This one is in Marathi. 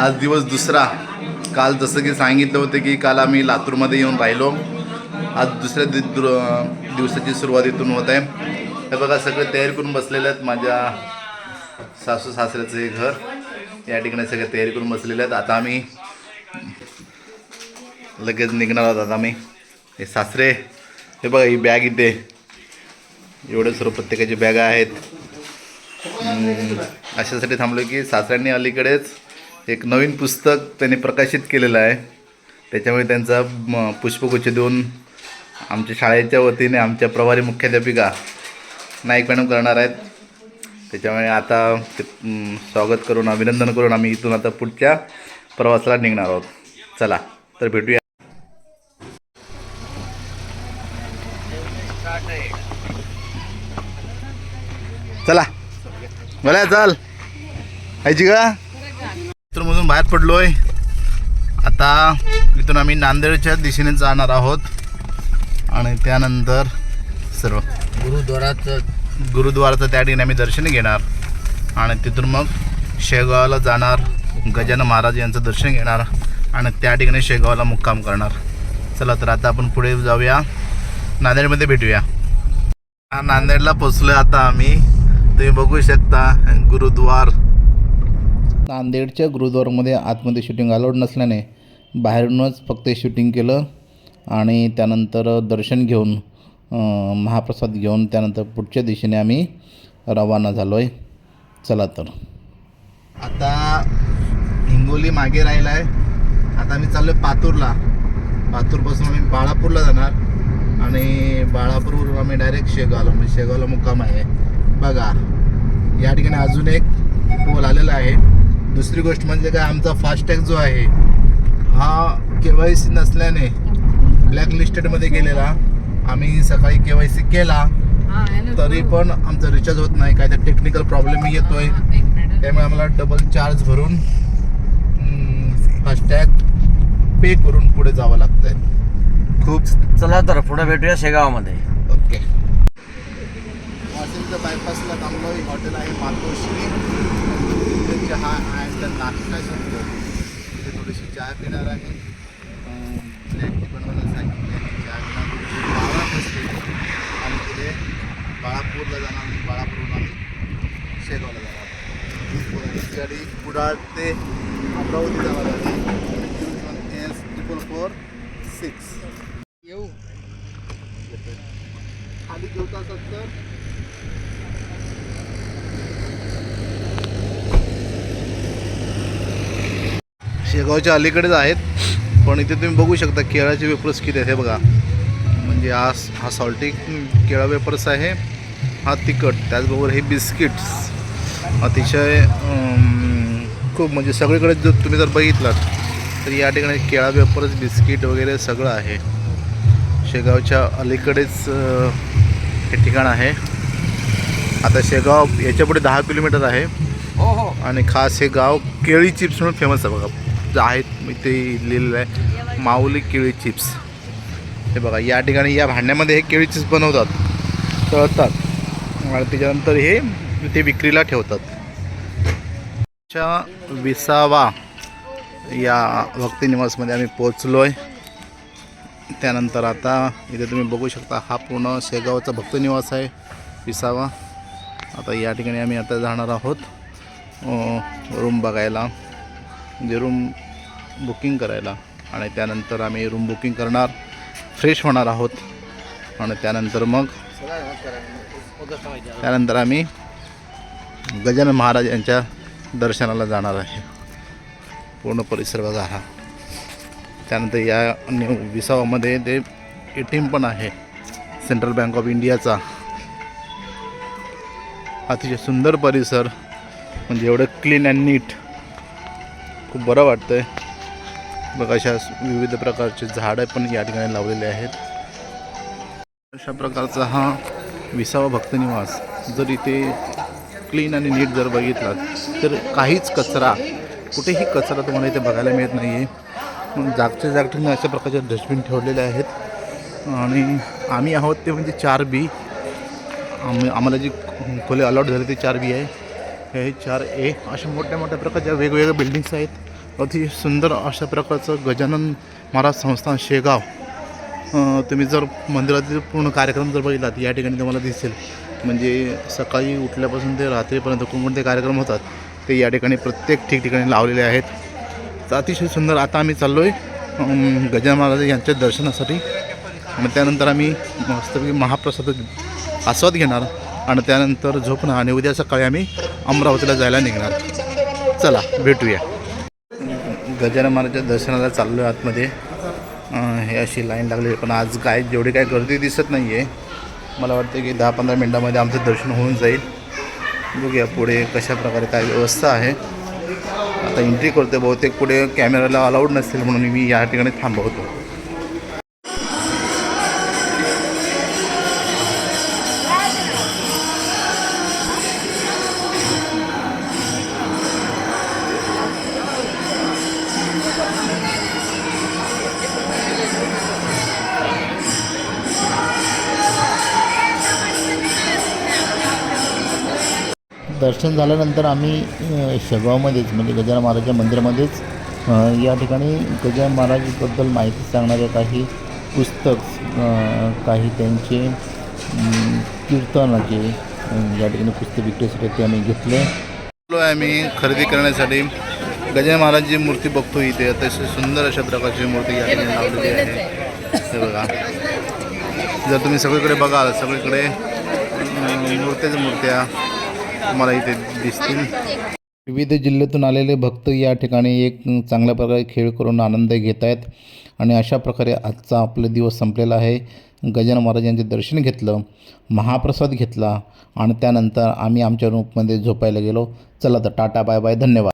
आज दिवस दुसरा. काल जसं की सांगितलं होतं की काल आम्ही लातूरमध्ये येऊन राहिलो. आज दुसऱ्या दि दु- दिवसाची सुरुवात इथून होत आहे. हे बघा सगळे तयारी करून बसलेले आहेत माझ्या सासू सासऱ्याचं हे घर. या ठिकाणी सगळे तयारी करून बसलेले आहेत. आता आम्ही लगेच निघणार आहोत. आता आम्ही हे सासरे हे बघा ही बॅग इथे. एवढे सर्व प्रत्येकाची बॅगा आहेत. अशासाठी थांबलो की सासऱ्यांनी अलीकडेच एक नवीन पुस्तक त्यांनी प्रकाशित केलेलं आहे. त्याच्यामुळे त्यांचा म, पुष्पगुच्छ देऊन आमच्या शाळेच्या वतीने आमच्या प्रभारी मुख्याध्यापिका नाईक मॅडम करणार आहेत. त्याच्यामुळे आता ते स्वागत करून अभिनंदन करून आम्ही इथून आता पुढच्या प्रवासाला निघणार आहोत. चला तर भेटूया. चला. बोला चल. ऐची का मधून बाहेर पडलोय. आता इथून आम्ही नांदेडच्या दिशेने जाणार आहोत. आणि त्यानंतर सर्व गुरुद्वाराचं गुरुद्वाराचं त्या ठिकाणी आम्ही दर्शन घेणार. आणि तिथून मग शेगावला जाणार. गजानन महाराज यांचं दर्शन घेणार. आणि त्या ठिकाणी शेगावला मुक्काम करणार. चला तर आता आपण पुढे जाऊया. नांदेडमध्ये भेटूया. हा, नांदेडला पोचलोय आता आम्ही. तुम्ही बघू शकता गुरुद्वार. नांदेडच्या गुरुद्वारमध्ये आतमध्ये शूटिंग अलाउड नसल्याने बाहेरूनच फक्त शूटिंग केलं आणि त्यानंतर दर्शन घेऊन महाप्रसाद घेऊन त्यानंतर पुढच्या दिशेने आम्ही रवाना झालो आहे चला तर. आता हिंगोली मागे राहिला आहे आता आम्ही चाललो आहे पातूरला. पातूरपासून आम्ही बाळापूरला जाणार. आणि बाळापूरवरून आम्ही डायरेक्ट शेगावला म्हणजे शेगावला मुक्काम आहे. बघा या ठिकाणी अजून एक पोल आलेला आहे. दुसरी गोष्ट म्हणजे काय आमचा फास्टॅग जो आहे हा के वाय सी नसल्याने ब्लॅक लिस्टेडमध्ये गेलेला. आम्ही सकाळी के वाय सी केला तरी पण आमचा रिचार्ज होत नाही. काय तर टेक्निकल प्रॉब्लेम येतोय. त्यामुळे आम्हाला डबल चार्ज भरून फास्टॅग पे करून पुढे जावं लागतंय. खूप चला तर पुढे भेटूया शेगावमध्ये. ओके. वाशिमच्या बायपासला थांबलो हॉटेल आहे मातोश्री तिथे चहा अँड नाश्ता शकतो तिथे थोडीशी चहा पिणार आहे. ब्लॅक टी बनवायला सांगितली आहे चहा पिणार. बाळा बसले आणि पुढे बाळापूरला जाणार आणि बाळापूरहून आम्ही शेगावला जाणार गाडी कुडाळ ते अमरावती जाणार आहे. ट्रिपल फोर सिक्स येऊ खाली जेवता असत तर शेगावच्या अलीकडेच आहेत. पण इथे तुम्ही बघू शकता केळाचे वेपर्स किती आहेत. हे बघा. म्हणजे हा हा सॉल्टी केळा वेपर्स आहे. हा तिखट. त्याचबरोबर हे बिस्किट्स. अतिशय खूप म्हणजे सगळीकडे जर तुम्ही जर बघितलात तर या ठिकाणी केळा वेपर्स बिस्किट वगैरे सगळं आहे. शेगावच्या अलीकडेच हे ठिकाण आहे. आता शेगाव याच्यापुढे दहा किलोमीटर आहे. हो हो. आणि खास हे गाव केळी चिप्स म्हणून फेमस आहे बघा. जे आहेत. इथे लिहिलेलं आहे. माऊली केळी चिप्स. हे बघा या ठिकाणी या भांड्यामध्ये हे केळी चिप्स बनवतात. तळतात. आणि त्याच्यानंतर हे ते विक्रीला ठेवतात. च्या विसावा या भक्तिनिवासमध्ये आम्ही पोचलो आहे त्यानंतर आता इथे तुम्ही बघू शकता हा पूर्ण शेगावचा भक्तनिवास आहे विसावा. आता या ठिकाणी आम्ही आता जाणार आहोत. रूम बघायला. म्हणजे रूम बुकिंग करायला. आणि त्यानंतर आम्ही रूम बुकिंग करणार. फ्रेश होणार आहोत. आणि त्यानंतर मग त्यानंतर आम्ही गजानन महाराज यांच्या दर्शनाला जाणार आहे. पूर्ण परिसर बघा हा. त्यानंतर या न्यू विसावामध्ये ते ए टी एम पण आहे सेंट्रल बँक ऑफ इंडियाचा अतिशय सुंदर परिसर. म्हणजे एवढं क्लीन अँड नीट खूप बरं वाटतं आहे बघा अशा विविध प्रकारचे झाडं पण या ठिकाणी लावलेले आहेत. अशा प्रकारचा हा विसावा भक्तनिवास जर इथे क्लीन आणि नीट जर बघितला तर काहीच कचरा कुठेही कचरा तुम्हाला इथे बघायला मिळत नाही आहे मग जागच्या जागठिकाणी अशा प्रकारचे डस्टबिन ठेवलेले आहेत. आणि आम्ही आहोत ते म्हणजे चार बी. आम्ही आम्हाला जी खोले अलॉट झाले ते चार बी आहे. हे चार ए अशा मोठ्या मोठ्या प्रकारच्या वेगवेगळ्या बिल्डिंग्स आहेत अति सुंदर अशा प्रकारचं गजानन महाराज संस्थान शेगाव. तुम्ही जर मंदिरातील पूर्ण कार्यक्रम जर बघितलात या ठिकाणी तुम्हाला दिसेल. म्हणजे सकाळी उठल्यापासून ते रात्रीपर्यंत कोणकोणते कार्यक्रम होतात ते या ठिकाणी प्रत्येक ठिकठिकाणी लावलेले आहेत. तर अतिशय सुंदर आता आम्ही चाललो आहे गजानन महाराज यांच्या दर्शनासाठी. मग त्यानंतर आम्ही मस्तपैकी महाप्रसाद आस्वाद घेणार. आणि त्यानंतर झोपणं आणि उद्या सकाळी आम्ही अमरावतीला जायला निघणार. चला भेटूया. गजानन महाराजच्या दर्शनाला चाललो आहे आतमध्ये हे अशी लाईन लागली पण आज काय जेवढी काय गर्दी दिसत नाही आहे मला वाटतं की दहा पंधरा मिनटामध्ये आमचं दर्शन होऊन जाईल. बघूया पुढे कशा प्रकारे काय व्यवस्था आहे. आता एंट्री करते बहुतेक पुढे कॅमेराला अलाउड नसेल म्हणून मी या ठिकाणी थांबवतो. दर्शन झाल्यानंतर आम्ही शेगावमध्येच म्हणजे गजानन महाराजच्या मंदिरामध्येच या ठिकाणी गजानन महाराजबद्दल माहिती सांगणारे काही पुस्तक काही त्यांचे कीर्तनाचे या ठिकाणी पुस्तक विकण्यासाठी ते आम्ही घेतले. आहे आम्ही खरेदी करण्यासाठी. गजानन महाराजची मूर्ती बघतो इथे. अतिशय सुंदर अशा प्रकारची मूर्ती या ठिकाणी लावलेली आहे. हे बघा. जर तुम्ही सगळीकडे बघाल सगळीकडे अं, मूर्त्याच मूर्त्या. तुम्हाला इथे दिसतील. विविध जिल्ह्यातून आलेले भक्त या ठिकाणी एक चांगल्या प्रकारे खेळ करून आनंद घेत आहेत. आणि अशा प्रकारे आजचा आपला दिवस संपलेला आहे. गजानन महाराजांचे दर्शन घेतलं महाप्रसाद घेतला आणि त्यानंतर आम्ही आमच्या रूममध्ये झोपायला गेलो. चला तर टाटा बाय बाय धन्यवाद.